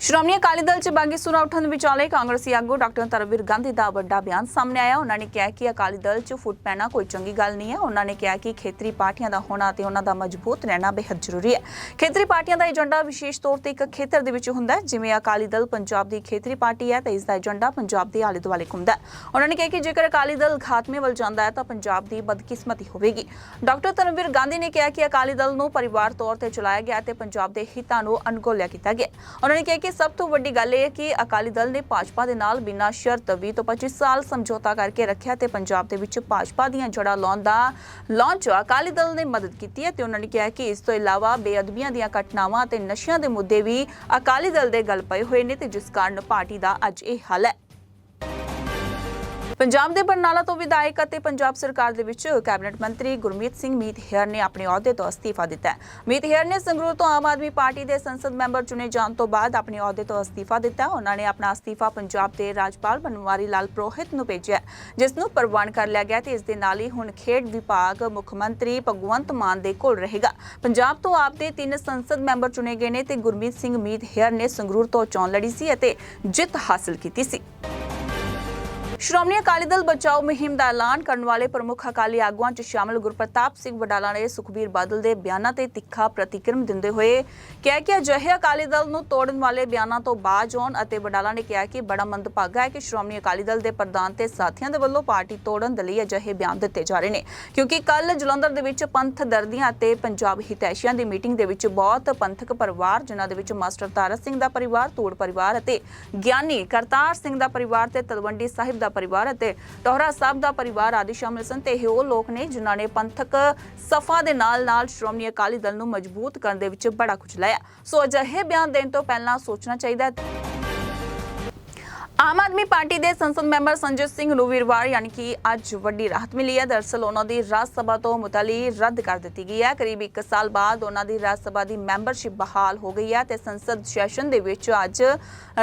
ਸ਼੍ਰੋਮਣੀ ਅਕਾਲੀ ਦਲ ਚ ਬਾਗੀ ਸੁਰਾ ਉਠਣ ਵਿਚਾਲੇ ਕਾਂਗਰਸੀ ਆਗੂ ਡਾਕਟਰ ਤਰਵੀਰ ਗਾਂਧੀ ਦਾ ਵੱਡਾ ਬਿਆਨ ਸਾਹਮਣੇ ਆਇਆ। ਉਹਨਾਂ ਨੇ ਕਿਹਾ ਕਿ ਅਕਾਲੀ ਦਲ ਚ ਫੁੱਟ ਪੈਣਾ ਕੋਈ ਚੰਗੀ ਗੱਲ ਨਹੀਂ ਹੈ। ਉਹਨਾਂ ਨੇ ਕਿਹਾ ਕਿ ਖੇਤਰੀ ਪਾਰਟੀਆਂ ਦਾ ਹੋਣਾ ਤੇ ਉਹਨਾਂ ਦਾ ਮਜ਼ਬੂਤ ਰਹਿਣਾ ਬੇहद ਜ਼ਰੂਰੀ ਹੈ। ਖੇਤਰੀ ਪਾਰਟੀਆਂ ਦਾ ਏਜੰਡਾ ਵਿਸ਼ੇਸ਼ ਤੌਰ ਤੇ ਇੱਕ ਖੇਤਰ ਦੇ ਵਿੱਚ ਹੁੰਦਾ ਹੈ, ਜਿਵੇਂ ਅਕਾਲੀ ਦਲ ਪੰਜਾਬ ਦੀ ਖੇਤਰੀ ਪਾਰਟੀ ਹੈ ਤਾਂ ਇਸ ਦਾ ਏਜੰਡਾ ਪੰਜਾਬ ਦੇ ਆਲੇ ਦੁਆਲੇ ਘੁੰਮਦਾ ਹੈ। ਉਹਨਾਂ ਨੇ ਕਿਹਾ ਕਿ ਜੇਕਰ ਅਕਾਲੀ ਦਲ ਖਾਤਮੇ ਵੱਲ ਜਾਂਦਾ ਹੈ ਤਾਂ ਪੰਜਾਬ ਦੀ ਬਦਕਿਸਮਤੀ ਹੋਵੇਗੀ। ਡਾਕਟਰ ਤਰਨਵੀਰ ਗਾਂਧੀ ਨੇ ਕਿਹਾ ਕਿ ਅਕਾਲੀ ਦਲ ਨੂੰ ਪਰਿਵਾਰ ਤੌਰ ਤੇ ਚਲਾਇਆ ਗਿਆ ਤੇ ਪੰਜਾਬ ਦੇ ਹਿੱਤਾਂ ਨੂੰ ਅਣਗੌਲਿਆ ਕੀਤਾ ਗਿਆ ਉਹਨਾਂ ਨੇ ਕਿਹਾ ਕਿ ਸਭ ਤੋਂ ਵੱਡੀ ਗੱਲ ਇਹ ਹੈ ਕਿ ਅਕਾਲੀ ਦਲ ਨੇ ਭਾਜਪਾ ਦੇ ਨਾਲ ਬਿਨਾਂ ਸ਼ਰਤ 20 ਤੋਂ 25 ਸਾਲ ਸਮਝੌਤਾ ਕਰਕੇ ਰੱਖਿਆ ਤੇ ਪੰਜਾਬ ਦੇ ਵਿੱਚ ਭਾਜਪਾ ਦੀਆਂ ਜੜ੍ਹਾਂ ਲਾਉਣ ਦਾ ਲਾਂਚ ਅਕਾਲੀ ਦਲ ਨੇ ਮਦਦ ਕੀਤੀ ਹੈ ਤੇ ਉਹਨਾਂ ਨੇ ਕਿਹਾ ਕਿ ਇਸ ਤੋਂ ਇਲਾਵਾ ਬੇਅਦਬੀਆਂ ਦੀਆਂ ਘਟਨਾਵਾਂ ਤੇ ਨਸ਼ਿਆਂ ਦੇ ਮੁੱਦੇ ਵੀ ਅਕਾਲੀ ਦਲ ਦੇ ਗਲ ਪਏ ਹੋਏ ਨੇ ਤੇ ਜਿਸ ਕਾਰਨ ਪਾਰਟੀ ਦਾ ਅੱਜ ਇਹ ਹਾਲ ਹੈ। ਪੰਜਾਬ ਦੇ ਬਰਨਾਲਾ ਤੋਂ ਵਿਧਾਇਕ ਅਤੇ ਪੰਜਾਬ ਸਰਕਾਰ ਦੇ ਵਿੱਚ ਕੈਬਨਿਟ ਮੰਤਰੀ ਗੁਰਮੀਤ ਸਿੰਘ ਮੀਤ ਹੇਅਰ ਨੇ ਆਪਣੇ ਅਹੁਦੇ ਤੋਂ ਅਸਤੀਫਾ ਦਿੱਤਾ ਹੈ। ਮੀਤ ਹੇਅਰ ਨੇ ਸੰਗਰੂਰ ਤੋਂ ਆਮ ਆਦਮੀ ਪਾਰਟੀ ਦੇ ਸੰਸਦ ਮੈਂਬਰ ਚੁਣੇ ਜਾਣ ਤੋਂ ਬਾਅਦ ਆਪਣੇ ਅਹੁਦੇ ਤੋਂ ਅਸਤੀਫਾ ਦਿੱਤਾ। ਹੈ। ਉਹਨਾਂ ਨੇ ਆਪਣਾ ਅਸਤੀਫਾ ਪੰਜਾਬ ਦੇ ਰਾਜਪਾਲ ਬਨਵਾਰੀ ਲਾਲ ਪ੍ਰੋਹਿਤ ਨੂੰ ਭੇਜਿਆ ਜਿਸ ਨੂੰ ਪ੍ਰਵਾਨ ਕਰ ਲਿਆ ਗਿਆ ਤੇ ਇਸ ਦੇ ਨਾਲ ਹੀ ਹੁਣ ਖੇਡ ਵਿਭਾਗ ਮੁੱਖ ਮੰਤਰੀ ਭਗਵੰਤ ਮਾਨ ਦੇ ਕੋਲ ਰਹੇਗਾ। ਪੰਜਾਬ ਤੋਂ ਆਪ ਦੇ ਤਿੰਨ ਸੰਸਦ ਮੈਂਬਰ ਚੁਣੇ ਗਏ ਨੇ ਤੇ ਗੁਰਮੀਤ ਸਿੰਘ ਮੀਤ ਹੇਅਰ ਨੇ ਸੰਗਰੂਰ ਤੋਂ ਚੋਣ ਲੜੀ ਸੀ ਅਤੇ ਜਿੱਤ ਹਾਸਲ ਕੀਤੀ ਸੀ। ਸ਼੍ਰੋਮਣੀ ਅਕਾਲੀ ਦਲ ਬਚਾਓ ਮੁਹਿੰਮ ਦਾ ਐਲਾਨ ਕਰਨ ਵਾਲੇ ਪ੍ਰਮੁੱਖ ਅਕਾਲੀ ਆਗੂਆਂ 'ਚ ਸ਼ਾਮਲ ਗੁਰਪ੍ਰਤਾਪ ਸਿੰਘ ਵਡਾਲਾ ਨੇ ਸੁਖਬੀਰ ਬਾਦਲ ਦੇ ਬਿਆਨਾਂ ਤੇ ਤਿੱਖਾ ਪ੍ਰਤੀਕਰਮ ਦਿੰਦੇ ਹੋਏ ਕਿਹਾ ਕਿ ਅਜਿਹੇ ਅਕਾਲੀ ਦਲ ਨੂੰ ਤੋੜਨ ਵਾਲੇ ਬਿਆਨਾਂ ਤੋਂ ਬਾਜ ਆਉਣ ਅਤੇ ਵਡਾਲਾ ਨੇ ਕਿਹਾ ਕਿ ਬੜਾ ਮੰਦਭਾਗਾ ਹੈ ਕਿ ਸ਼੍ਰੋਮਣੀ ਅਕਾਲੀ ਦਲ ਦੇ ਪ੍ਰਧਾਨ ਤੇ ਸਾਥੀਆਂ ਦੇ ਵੱਲੋਂ ਪਾਰਟੀ ਤੋੜਨ ਦੇ ਲਈ ਅਜਿਹੇ ਬਿਆਨ ਦਿੱਤੇ ਜਾ ਰਹੇ ਨੇ। ਕਿਉਂਕਿ ਕੱਲ ਜਲੰਧਰ ਦੇ ਵਿੱਚ ਪੰਥ ਦਰਦੀਆਂ ਅਤੇ ਪੰਜਾਬ ਹਿਤੈਸ਼ੀਆਂ ਦੀ ਮੀਟਿੰਗ ਦੇ ਵਿੱਚ ਬਹੁਤ ਪੰਥਕ ਪਰਿਵਾਰ, ਜਿਨ੍ਹਾਂ ਦੇ ਵਿੱਚ ਮਾਸਟਰ ਤਾਰਾ ਸਿੰਘ ਦਾ ਪਰਿਵਾਰ, ਤੋੜ ਪਰਿਵਾਰ ਅਤੇ ਗਿਆਨੀ ਕਰਤਾਰ ਸਿੰਘ ਦਾ ਪਰਿਵਾਰ ਤੇ ਤਲਵੰਡੀ ਸਾਹਿਬ ਦਾ ਪਰਿਵਾਰ ਅਤੇ ਟੋਹਰਾ ਸਾਹਿਬ ਦਾ ਪਰਿਵਾਰ ਆਦਿ ਸ਼ਾਮਲ ਸਨ ਤੇ ਇਹ ਉਹ ਲੋਕ ਨੇ ਜਿਨ੍ਹਾਂ ਨੇ ਪੰਥਕ ਸਫਾ ਦੇ ਨਾਲ ਨਾਲ ਸ਼੍ਰੋਮਣੀ ਅਕਾਲੀ ਦਲ ਨੂੰ ਮਜ਼ਬੂਤ ਕਰਨ ਦੇ ਵਿੱਚ ਬੜਾ ਕੁਝ ਲਾਇਆ। ਸੋ ਅਜਿਹੇ ਬਿਆਨ ਦੇਣ ਤੋਂ ਪਹਿਲਾਂ ਸੋਚਣਾ ਚਾਹੀਦਾ ਹੈ। ਆਮ ਆਦਮੀ ਪਾਰਟੀ ਦੇ ਸੰਸਦ ਮੈਂਬਰ ਸੰਜੇ ਸਿੰਘ ਨੂੰ ਵੀਰਵਾਰ ਯਾਨੀ ਕਿ ਅੱਜ ਵੱਡੀ ਰਾਹਤ ਮਿਲੀ ਹੈ। ਦਰਸਲ ਉਹਨਾਂ ਦੀ ਰਾਜ ਸਭਾ ਤੋਂ ਮੁਤਲੀ ਰੱਦ ਕਰ ਦਿੱਤੀ ਗਈ ਹੈ। ਕਰੀਬ 1 ਸਾਲ ਬਾਅਦ ਉਹਨਾਂ ਦੀ ਰਾਜ ਸਭਾ ਦੀ ਮੈਂਬਰਸ਼ਿਪ ਬਹਾਲ ਹੋ ਗਈ ਹੈ ਤੇ ਸੰਸਦ ਸੈਸ਼ਨ ਦੇ ਵਿੱਚ ਅੱਜ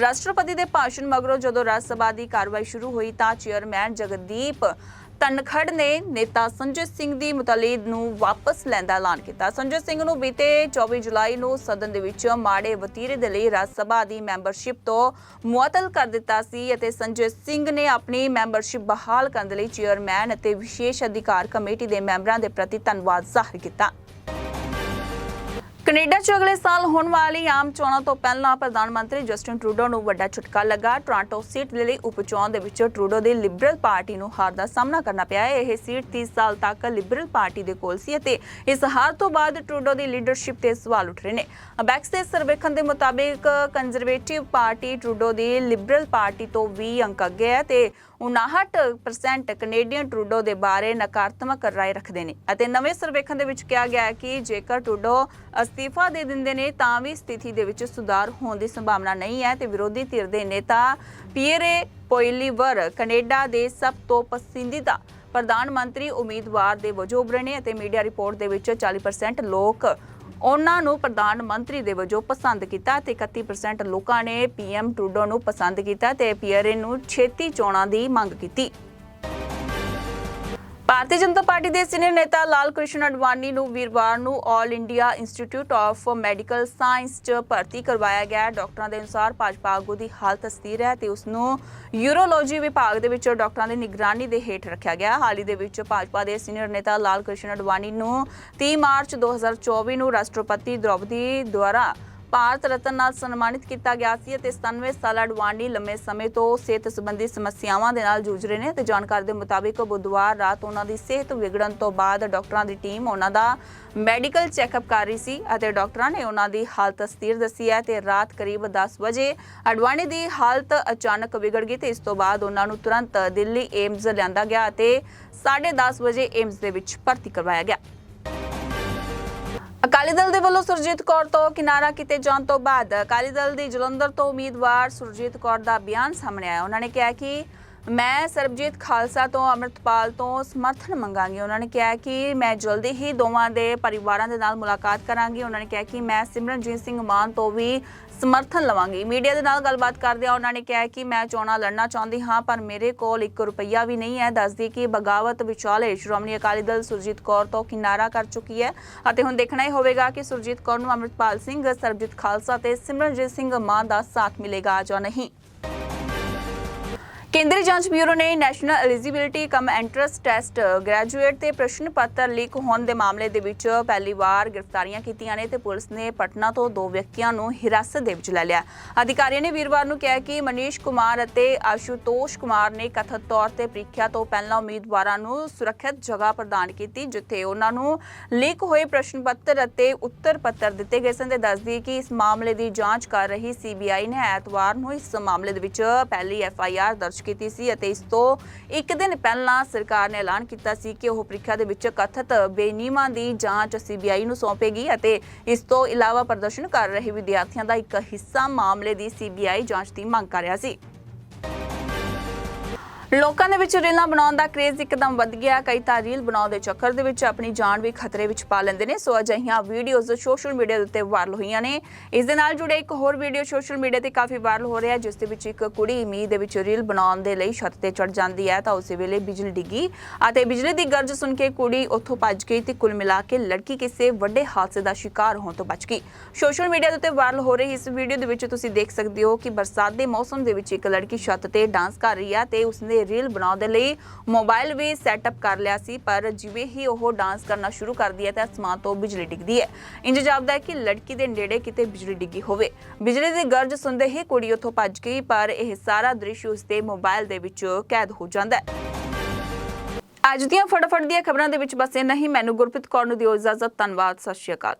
ਰਾਸ਼ਟਰਪਤੀ ਦੇ ਭਾਸ਼ਣ ਮਗਰੋਂ ਜਦੋਂ ਰਾਜ ਸਭਾ ਦੀ ਕਾਰਵਾਈ ਸ਼ੁਰੂ ਹੋਈ ਤਾਂ ਚੇਅਰਮੈਨ ਜਗਦੀਪ ਤਨਖੜ ਨੇ ਨੇਤਾ ਸੰਜੇ ਸਿੰਘ ਦੀ ਮੁਤਲੀ ਨੂੰ ਵਾਪਸ ਲੈਣ ਦਾ ਐਲਾਨ ਕੀਤਾ। ਸੰਜੇ ਸਿੰਘ ਨੂੰ ਬੀਤੇ 24 ਜੁਲਾਈ ਨੂੰ ਸਦਨ ਦੇ ਵਿੱਚ ਮਾੜੇ ਵਤੀਰੇ ਦੇ ਲਈ ਰਾਜ ਸਭਾ ਦੀ ਮੈਂਬਰਸ਼ਿਪ ਤੋਂ ਮੁਅਤਲ ਕਰ ਦਿੱਤਾ ਸੀ ਅਤੇ ਸੰਜੇ ਸਿੰਘ ਨੇ ਆਪਣੀ ਮੈਂਬਰਸ਼ਿਪ ਬਹਾਲ ਕਰਨ ਦੇ ਲਈ ਚੇਅਰਮੈਨ ਅਤੇ ਵਿਸ਼ੇਸ਼ ਅਧਿਕਾਰ ਕਮੇਟੀ ਦੇ ਮੈਂਬਰਾਂ ਦੇ ਪ੍ਰਤੀ ਧੰਨਵਾਦ ਜ਼ਾਹਿਰ ਕੀਤਾ। ਕੈਨੇਡਾ 'ਚ ਅਗਲੇ ਸਾਲ ਹੋਣ ਵਾਲੀ ਆਮ ਚੋਣਾਂ ਤੋਂ ਪਹਿਲਾਂ ਪ੍ਰਧਾਨ ਮੰਤਰੀ ਜਸਟਿਨ ਟਰੂਡੋ ਨੂੰ ਵੱਡਾ ਝਟਕਾ ਲੱਗਾ। ਟੋਰਾਂਟੋ ਸੀਟ ਦੇ ਲਈ ਉਪਚੋਣ ਦੇ ਵਿੱਚ ਟਰੂਡੋ ਦੀ ਲਿਬਰਲ ਪਾਰਟੀ ਨੂੰ ਹਾਰ ਦਾ ਸਾਹਮਣਾ ਕਰਨਾ ਪਿਆ ਹੈ। ਇਹ ਸੀਟ 30 ਸਾਲ ਤੱਕ ਲਿਬਰਲ ਪਾਰਟੀ ਦੇ ਕੋਲ ਸੀ ਅਤੇ ਇਸ ਹਾਰ ਤੋਂ ਬਾਅਦ ਟਰੂਡੋ ਦੀ ਲੀਡਰਸ਼ਿਪ ਤੇ ਸਵਾਲ ਉੱਠ ਰਹੇ ਨੇ। ਬੈਕਸ ਦੇ ਸਰਵੇਖਣ ਦੇ ਮੁਤਾਬਿਕ ਕੰਜ਼ਰਵੇਟਿਵ ਪਾਰਟੀ ਟਰੂਡੋ ਦੀ ਲਿਬਰਲ ਪਾਰਟੀ ਤੋਂ 20 ਅੰਕ ਅੱਗੇ ਹੈ ਤੇ 59% ਕੈਨੇਡੀਅਨ ਟਰੂਡੋ ਦੇ ਬਾਰੇ ਨਕਾਰਾਤਮਕ ਰਾਏ ਰੱਖਦੇ ਨੇ। ਅਤੇ ਨਵੇਂ ਸਰਵੇਖਣ ਦੇ ਵਿੱਚ ਕਿਹਾ ਗਿਆ ਹੈ ਕਿ ਜੇਕਰ ਟਰੂਡੋ ਅਸਤੀਫਾ ਦੇ ਦਿੰਦੇ ਨੇ, ਤਾਂ ਵੀ ਸਥਿਤੀ ਦੇ ਵਿੱਚ ਸੁਧਾਰ ਹੋਣ ਦੀ ਸੰਭਾਵਨਾ ਨਹੀਂ ਹੈ ਤੇ ਵਿਰੋਧੀ ਧਿਰ ਦੇ ਨੇਤਾ ਪੀਅਰੇ ਪੋਇਲੀਵਰ ਕੈਨੇਡਾ ਦੇ ਸਭ ਤੋਂ ਪਸੰਦੀਦਾ ਪ੍ਰਧਾਨ ਮੰਤਰੀ ਉਮੀਦਵਾਰ ਦੇ ਵਜੋਂ ਉੱਭਰੇ ਅਤੇ ਮੀਡੀਆ ਰਿਪੋਰਟ ਦੇ ਵਿੱਚ 40% ਲੋਕ ਉਹਨਾਂ ਨੂੰ ਪ੍ਰਧਾਨ ਮੰਤਰੀ ਦੇ ਵਜੋਂ ਪਸੰਦ ਕੀਤਾ ਤੇ 31% ਲੋਕਾਂ ਨੇ ਪੀਐਮ ਟਰੂਡੋ ਨੂੰ ਪਸੰਦ ਕੀਤਾ ਤੇ ਪੀਅਰੇ ਨੂੰ ਛੇਤੀ ਚੋਣਾਂ ਦੀ ਮੰਗ ਕੀਤੀ। ਭਾਰਤੀ ਜਨਤਾ ਪਾਰਟੀ ਦੇ ਸੀਨੀਅਰ ਨੇਤਾ ਲਾਲ ਕ੍ਰਿਸ਼ਨ ਅਡਵਾਨੀ ਨੂੰ ਵੀਰਵਾਰ ਨੂੰ All India Institute of Medical Science 'ਚ ਭਰਤੀ ਕਰਵਾਇਆ ਗਿਆ। ਡਾਕਟਰਾਂ ਦੇ ਅਨੁਸਾਰ ਭਾਜਪਾ ਆਗੂ ਦੀ ਹਾਲਤ ਸਥਿਰ ਹੈ ਤੇ ਉਸ ਨੂੰ ਯੂਰੋਲੋਜੀ ਵਿਭਾਗ ਦੇ ਵਿੱਚ ਡਾਕਟਰਾਂ ਦੀ ਨਿਗਰਾਨੀ ਦੇ ਹੇਠ ਰੱਖਿਆ ਗਿਆ। ਹਾਲ ਹੀ ਦੇ ਵਿੱਚ ਭਾਜਪਾ ਦੇ ਸੀਨੀਅਰ ਨੇਤਾ ਲਾਲ ਕ੍ਰਿਸ਼ਨ ਅਡਵਾਨੀ ਨੂੰ 30 ਮਾਰਚ 2024 ਨੂੰ ਰਾਸ਼ਟਰਪਤੀ ਦ੍ਰੋਪਦੀ ਦੁਆਰਾ ਭਾਰਤ ਰਤਨ ਨਾਲ ਸਨਮਾਨਿਤ ਕੀਤਾ ਗਿਆ ਸੀ ਅਤੇ 97 ਸਾਲਾ ਅਡਵਾਨੀ ਲੰਮੇ ਸਮੇਂ ਤੋਂ ਸਿਹਤ ਸੰਬੰਧੀ ਸਮੱਸਿਆਵਾਂ ਦੇ ਨਾਲ ਜੂਝ ਰਹੇ ਨੇ ਤੇ ਜਾਣਕਾਰੀ ਦੇ ਮੁਤਾਬਿਕ ਬੁੱਧਵਾਰ ਰਾਤ ਉਹਨਾਂ ਦੀ ਸਿਹਤ ਵਿਗੜਨ ਤੋਂ ਬਾਅਦ ਡਾਕਟਰਾਂ ਦੀ ਟੀਮ ਉਹਨਾਂ ਦਾ ਮੈਡੀਕਲ ਚੈੱਕਅਪ ਕਰ ਰਹੀ ਸੀ ਅਤੇ ਡਾਕਟਰਾਂ ਨੇ ਉਹਨਾਂ ਦੀ ਹਾਲਤ ਸਥਿਰ ਦੱਸੀ ਹੈ ਤੇ ਰਾਤ ਕਰੀਬ 10 ਵਜੇ ਅਡਵਾਨੀ ਦੀ ਹਾਲਤ ਅਚਾਨਕ ਵਿਗੜ ਗਈ ਤੇ ਇਸ ਤੋਂ ਬਾਅਦ ਉਹਨਾਂ ਨੂੰ ਤੁਰੰਤ ਦਿੱਲੀ ਏਮਜ਼ ਲਿਆਂਦਾ ਗਿਆ ਅਤੇ 10:30 ਵਜੇ ਏਮਜ਼ ਦੇ ਵਿੱਚ ਭਰਤੀ ਕਰਵਾਇਆ ਗਿਆ। ਅਕਾਲੀ ਦਲ ਦੇ ਵੱਲੋਂ ਸੁਰਜੀਤ ਕੌਰ ਤੋਂ ਕਿਨਾਰਾ ਕੀਤੇ ਜਾਣ ਤੋਂ ਬਾਅਦ ਅਕਾਲੀ ਦਲ ਦੀ ਜਲੰਧਰ ਤੋਂ ਉਮੀਦਵਾਰ ਸੁਰਜੀਤ ਕੌਰ ਦਾ ਬਿਆਨ ਸਾਹਮਣੇ ਆਇਆ। ਉਹਨਾਂ ਨੇ ਕਿਹਾ ਕਿ ਮੈਂ ਸਰਬਜੀਤ ਖਾਲਸਾ ਤੋਂ, ਅਮਰਤਪਾਲ ਤੋਂ ਸਮਰਥਨ ਮੰਗਾਂਗੀ। ਉਹਨਾਂ ਨੇ ਕਿਹਾ ਕਿ ਮੈਂ ਜਲਦੀ ਹੀ ਦੋਵਾਂ ਦੇ ਪਰਿਵਾਰਾਂ ਦੇ ਨਾਲ ਮੁਲਾਕਾਤ ਕਰਾਂਗੀ। ਉਹਨਾਂ ਨੇ ਕਿਹਾ ਕਿ ਮੈਂ ਸਿਮਰਨਜੀਤ ਸਿੰਘ ਮਾਨ ਤੋਂ ਵੀ ਸਮਰਥਨ ਲਵਾਂਗੀ। ਮੀਡੀਆ ਦੇ ਨਾਲ ਗੱਲਬਾਤ ਕਰਦਿਆਂ ਉਹਨਾਂ ਨੇ ਕਿਹਾ ਕਿ ਮੈਂ ਚੋਣਾਂ ਲੜਨਾ ਚਾਹੁੰਦੀ ਹਾਂ, ਪਰ ਮੇਰੇ ਕੋਲ 1 ਰੁਪਈਆ ਵੀ ਨਹੀਂ ਹੈ। ਦੱਸਦੀ ਕਿ ਬਗਾਵਤ ਵਿਚਾਲੇ ਸ਼੍ਰੋਮਣੀ ਅਕਾਲੀ ਦਲ ਸੁਰਜੀਤ ਕੌਰ ਤੋਂ ਕਿਨਾਰਾ ਕਰ ਚੁੱਕੀ ਹੈ ਅਤੇ ਹੁਣ ਦੇਖਣਾ ਹੀ ਹੋਵੇਗਾ ਕਿ ਸੁਰਜੀਤ ਕੌਰ ਨੂੰ ਅਮਰਤਪਾਲ ਸਿੰਘ, ਸਰਬਜੀਤ ਖਾਲਸਾ ਤੇ ਸਿਮਰਨਜੀਤ ਸਿੰਘ ਮਾਨ ਦਾ ਸਾਥ ਮਿਲੇਗਾ ਜਾਂ ਨਹੀਂ। ਕੇਂਦਰੀ ਜਾਂਚ ਬਿਊਰੋ ਨੇ National Eligibility cum Entrance Test, graduate ਤੇ ਪ੍ਰਸ਼ਨ ਪੱਤਰ ਲੀਕ ਹੋਣ ਦੇ ਮਾਮਲੇ ਦੇ ਵਿੱਚ ਪਹਿਲੀ ਵਾਰ ਗ੍ਰਿਫਤਾਰੀਆਂ ਕੀਤੀਆਂ ਨੇ ਤੇ ਪੁਲਿਸ ਨੇ ਪਟਨਾ ਤੋਂ ਦੋ ਵਿਅਕਤੀਆਂ ਨੂੰ ਹਿਰਾਸਤ ਦੇ ਵਿੱਚ ਲੈ ਲਿਆ। ਅਧਿਕਾਰੀਆਂ ਨੇ ਵੀਰਵਾਰ ਨੂੰ ਕਿਹਾ ਕਿ ਮਨੀਸ਼ ਕੁਮਾਰ ਅਤੇ ਆਸ਼ੂਤੋਸ਼ ਕੁਮਾਰ ਨੇ ਕਥਿਤ ਤੌਰ ਤੇ ਪ੍ਰੀਖਿਆ ਤੋਂ ਪਹਿਲਾਂ ਉਮੀਦਵਾਰਾਂ ਨੂੰ ਸੁਰੱਖਿਅਤ ਜਗ੍ਹਾ ਪ੍ਰਦਾਨ ਕੀਤੀ, ਜਿੱਥੇ ਉਹਨਾਂ ਨੂੰ ਲੀਕ ਹੋਏ ਪ੍ਰਸ਼ਨ ਪੱਤਰ ਅਤੇ ਉੱਤਰ ਪੱਤਰ ਦਿੱਤੇ ਗਏ ਸਨ। ਤੇ ਦੱਸਦੀ ਕਿ ਇਸ ਮਾਮਲੇ ਦੀ ਜਾਂਚ ਕਰ ਰਹੀ ਸੀਬੀਆਈ ਨੇ ਐਤਵਾਰ ਨੂੰ ਇਸ ਮਾਮਲੇ ਦੇ ਵਿੱਚ ਪਹਿਲੀ ਐਫਆਈਆਰ ਦਰਜ ਕੀਤੀ ਕੀਤੀ ਸੀ ਅਤੇ ਇਸ ਤੋਂ ਇੱਕ ਦਿਨ ਪਹਿਲਾਂ ਸਰਕਾਰ ਨੇ ਐਲਾਨ ਕੀਤਾ ਸੀ ਕਿ ਉਹ ਪ੍ਰੀਖਿਆ ਦੇ ਵਿੱਚ ਕਥਿਤ ਬੇਨੀਮਾਂ ਦੀ ਜਾਂਚ ਸੀਬੀਆਈ ਨੂੰ ਸੌਂਪੇਗੀ ਅਤੇ ਇਸ ਤੋਂ ਇਲਾਵਾ ਪ੍ਰਦਰਸ਼ਨ ਕਰ ਰਹੇ ਵਿਦਿਆਰਥੀਆਂ ਦਾ ਇੱਕ ਹਿੱਸਾ ਮਾਮਲੇ ਦੀ ਸੀਬੀਆਈ ਜਾਂਚ ਦੀ ਮੰਗ ਕਰ ਰਿਹਾ ਸੀ। ਲੋਕਾਂ ਦੇ ਵਿੱਚ ਰੀਲਾਂ ਬਣਾਉਣ ਦਾ ਕਰੇਜ਼ ਇੱਕਦਮ ਵੱਧ ਗਿਆ। ਕਈ ਤਾਂ ਰੀਲ ਬਣਾਉਣ ਦੇ ਚੱਕਰ ਦੇ ਵਿੱਚ ਆਪਣੀ ਜਾਨ ਵੀ ਖਤਰੇ ਵਿੱਚ ਪਾ ਲੈਂਦੇ ਨੇ। ਸੋ ਅਜਿਹੀਆਂ ਵੀਡੀਓਜ਼ ਸੋਸ਼ਲ ਮੀਡੀਆ ਦੇ ਉੱਤੇ ਵਾਇਰਲ ਹੋਈਆਂ ਨੇ। ਇਸ ਦੇ ਨਾਲ ਜੁੜੇ ਇੱਕ ਹੋਰ ਵੀਡੀਓ ਸੋਸ਼ਲ ਮੀਡੀਆ ਤੇ ਕਾਫੀ ਵਾਇਰਲ ਹੋ ਰਿਹਾ ਜਿਸ ਦੇ ਵਿੱਚ ਇੱਕ ਕੁੜੀ ਮੀਂਹ ਦੇ ਵਿੱਚ ਰੀਲ ਬਣਾਉਣ ਦੇ ਲਈ ਛੱਤ ਤੇ ਚੜ ਜਾਂਦੀ ਹੈ। ਤਾਂ ਉਸੇ ਵੇਲੇ ਬਿਜਲੀ ਡਿੱਗੀ ਅਤੇ ਬਿਜਲੀ ਦੀ ਗਰਜ ਸੁਣ ਕੇ ਕੁੜੀ ਉੱਥੋਂ ਭੱਜ ਗਈ ਤੇ ਕੁੱਲ ਮਿਲਾ ਕੇ ਲੜਕੀ ਕਿਸੇ ਵੱਡੇ ਹਾਦਸੇ ਦਾ ਸ਼ਿਕਾਰ ਹੋਣ ਤੋਂ ਬਚ ਗਈ। ਸੋਸ਼ਲ ਮੀਡੀਆ ਦੇ ਉੱਤੇ ਵਾਇਰਲ ਹੋ ਰਹੀ ਇਸ ਵੀਡੀਓ ਦੇ ਵਿੱਚ ਤੁਸੀਂ ਦੇਖ ਸਕਦੇ ਹੋ ਕਿ ਬਰਸਾਤ ਦੇ ਮੌਸਮ ਦੇ ਵਿੱਚ ਇੱਕ ਲੜਕੀ ਛੱਤ ਤੇ ਡਾਂਸ ਕਰ ਰਹੀ ਹੈ ਤੇ ਉਸਨੇ ਰੀਲ ਬਣਾਉਣ ਦੇ ਲਈ ਮੋਬਾਈਲ ਵੀ ਸੈਟਅਪ ਕਰ ਲਿਆ ਸੀ, ਪਰ ਜਿਵੇਂ ਹੀ ਉਹ ਡਾਂਸ ਕਰਨਾ ਸ਼ੁਰੂ ਕਰਦੀ ਹੈ ਤਾਂ ਅਸਮਾਨ ਤੋਂ ਬਿਜਲੀ ਡਿੱਗਦੀ ਹੈ। ਇੰਜ ਜਾਪਦਾ ਹੈ ਕਿ ਲੜਕੀ ਦੇ ਨੇੜੇ ਕਿਤੇ ਬਿਜਲੀ ਡਿੱਗੀ ਹੋਵੇ। ਬਿਜਲੀ ਦੀ ਗਰਜ ਸੁਣਦੇ ਹੀ ਕੁੜੀ ਉੱਥੋਂ ਭੱਜ ਗਈ, ਪਰ ਇਹ ਸਾਰਾ ਦ੍ਰਿਸ਼ ਉਸਦੇ ਮੋਬਾਈਲ ਦੇ ਵਿੱਚ ਕੈਦ ਹੋ ਜਾਂਦਾ ਹੈ। ਅੱਜ ਦੀਆਂ ਫਟਾਫਟ ਦੀਆਂ ਖਬਰਾਂ ਦੇ ਵਿੱਚ ਬਸ ਇੰਨਾ ਹੀ। ਮੈਨੂੰ ਗੁਰਪ੍ਰੀਤ ਕੌਰ ਨੂੰ ਦਿਓ ਇਜਾਜ਼ਤ। ਧੰਨਵਾਦ। ਸਤਿ ਸ਼੍ਰੀ ਅਕਾਲ।